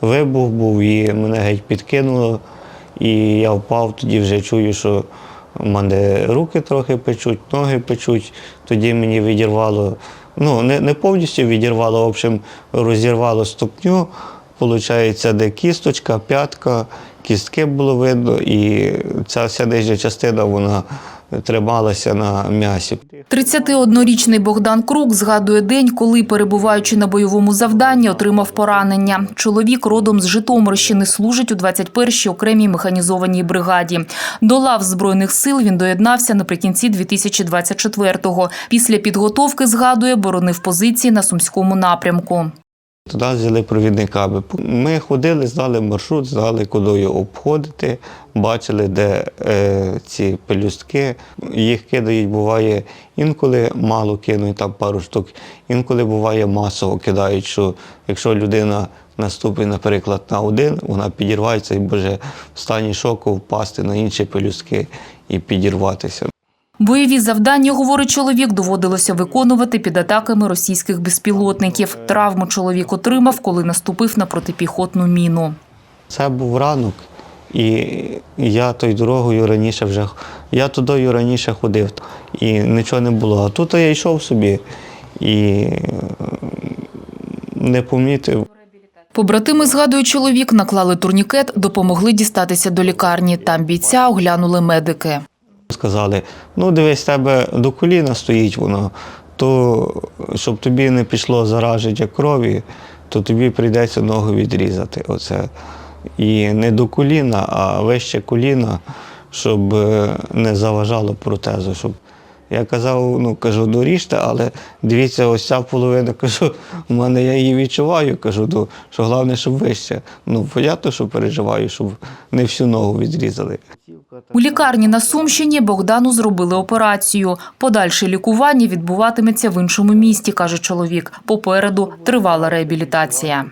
Вибух був і мене геть підкинуло. І я впав, тоді вже чую, що в мене руки трохи печуть, ноги печуть. Тоді мені відірвало, ну не, не повністю відірвало, в общем, розірвало ступню. Получається, де кісточка, п'ятка, кістки було видно, і ця вся нижня частина вона трималася на м'ясі. 31-річний Богдан Крук згадує день, коли, перебуваючи на бойовому завданні, отримав поранення. Чоловік родом з Житомирщини служить у 21-й окремій механізованій бригаді. До лав Збройних сил він доєднався наприкінці 2024-го. Після підготовки, згадує, боронив позиції на Сумському напрямку. Туди взяли провідниками. Ми ходили, знали маршрут, знали, куди обходити, бачили, де е, ці пелюстки. Їх кидають, буває інколи мало кинуть, там пару штук, інколи буває масово кидають, що якщо людина наступить, наприклад, на один, вона підірвається і може в стані шоку впасти на інші пелюстки і підірватися. Бойові завдання, говорить чоловік, доводилося виконувати під атаками російських безпілотників. Травму чоловік отримав, коли наступив на протипіхотну міну. Це був ранок, і я тою дорогою раніше вже я тудою раніше ходив, і нічого не було. А тут я йшов собі і не помітив. Побратими, згадує чоловік, наклали турнікет, допомогли дістатися до лікарні. Там бійця оглянули медики. Сказали: ну дивись, тебе до коліна стоїть воно, то щоб тобі не пішло зараження крові, то тобі прийдеться ногу відрізати. Оце. І не до коліна, а вище коліна, щоб е, не заважало протезу. Щоб... Я казав, ну кажу, доріжте, але дивіться, ось ця половина, кажу, у мене я її відчуваю, кажу, ну, що головне, щоб вище. Ну, понятно, що переживаю, щоб не всю ногу відрізали. У лікарні на Сумщині Богдану зробили операцію. Подальше лікування відбуватиметься в іншому місті, каже чоловік. Попереду тривала реабілітація.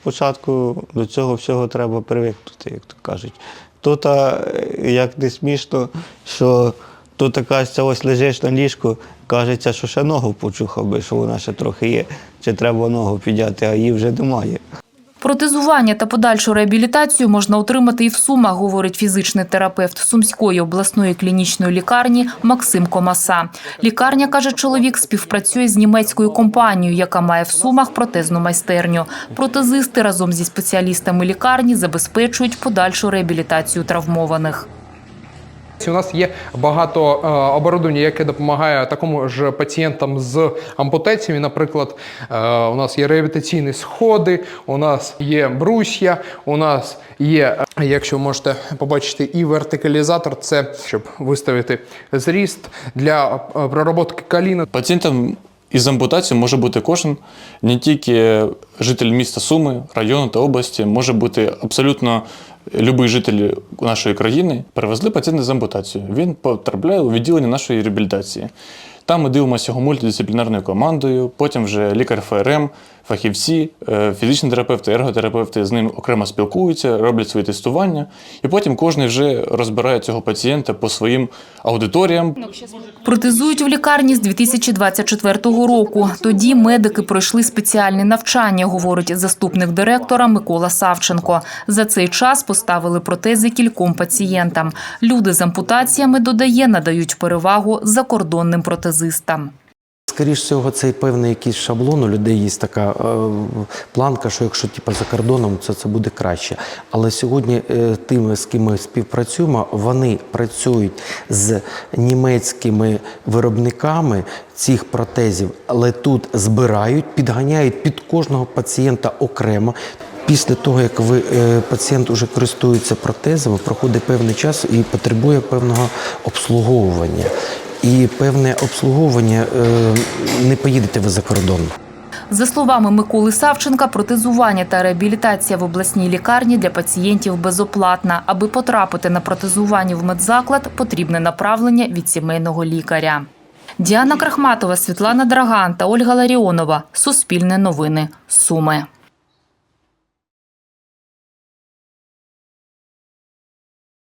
Спочатку до цього всього треба привикнути, як то кажуть. Тут, як не смішно, що тут кажеться, ось лежиш на ліжку, кажеться, що ще ногу почухав би, що вона ще трохи є, чи треба ногу підняти, а її вже немає. Протезування та подальшу реабілітацію можна отримати і в Сумах, говорить фізичний терапевт Сумської обласної клінічної лікарні Максим Комаса. Лікарня, каже чоловік, співпрацює з німецькою компанією, яка має в Сумах протезну майстерню. Протезисти разом зі спеціалістами лікарні забезпечують подальшу реабілітацію травмованих. У нас є багато е, оборудовання, яке допомагає такому ж пацієнтам з ампутаціями. Наприклад, е, у нас є реабілітаційні сходи, у нас є брусья, у нас є, е, якщо можете побачити, і вертикалізатор це щоб виставити зріст для пророботки коліна. Пацієнтом із ампутацією може бути кожен, не тільки житель міста Суми, району та області, може бути абсолютно будь-який житель нашої країни. Перевезли пацієнта з ампутацією. Він потрапляє у відділення нашої реабілітації. Там ми дивимося його мультидисциплінарною командою, потім вже лікар ФРМ, фахівці, е, фізичні терапевти, ерготерапевти з ним окремо спілкуються, роблять свої тестування, і потім кожен вже розбирає цього пацієнта по своїм аудиторіям, Протезують в лікарні з 2024 року. Тоді медики пройшли спеціальне навчання, говорить заступник директора Микола Савченко. За цей час поставили протези кільком пацієнтам. Люди з ампутаціями, додає, надають перевагу закордонним протезистам. Скоріше всього, це певний якийсь шаблон. У людей є така е, планка, що якщо типу, за кордоном, це, це буде краще. Але сьогодні е, тими, з ким ми співпрацюємо, вони працюють з німецькими виробниками цих протезів, але тут збирають, підганяють під кожного пацієнта окремо. Після того, як ви е, пацієнт вже користується протезами, проходить певний час і потребує певного обслуговування. І певне обслуговування е, не поїдете ви за кордон. За словами Миколи Савченка, протезування та реабілітація в обласній лікарні для пацієнтів безоплатна. Аби потрапити на протезування в медзаклад, потрібне направлення від сімейного лікаря. Діана Крахматова, Світлана Драган та Ольга Ларіонова. Суспільне новини. Суми.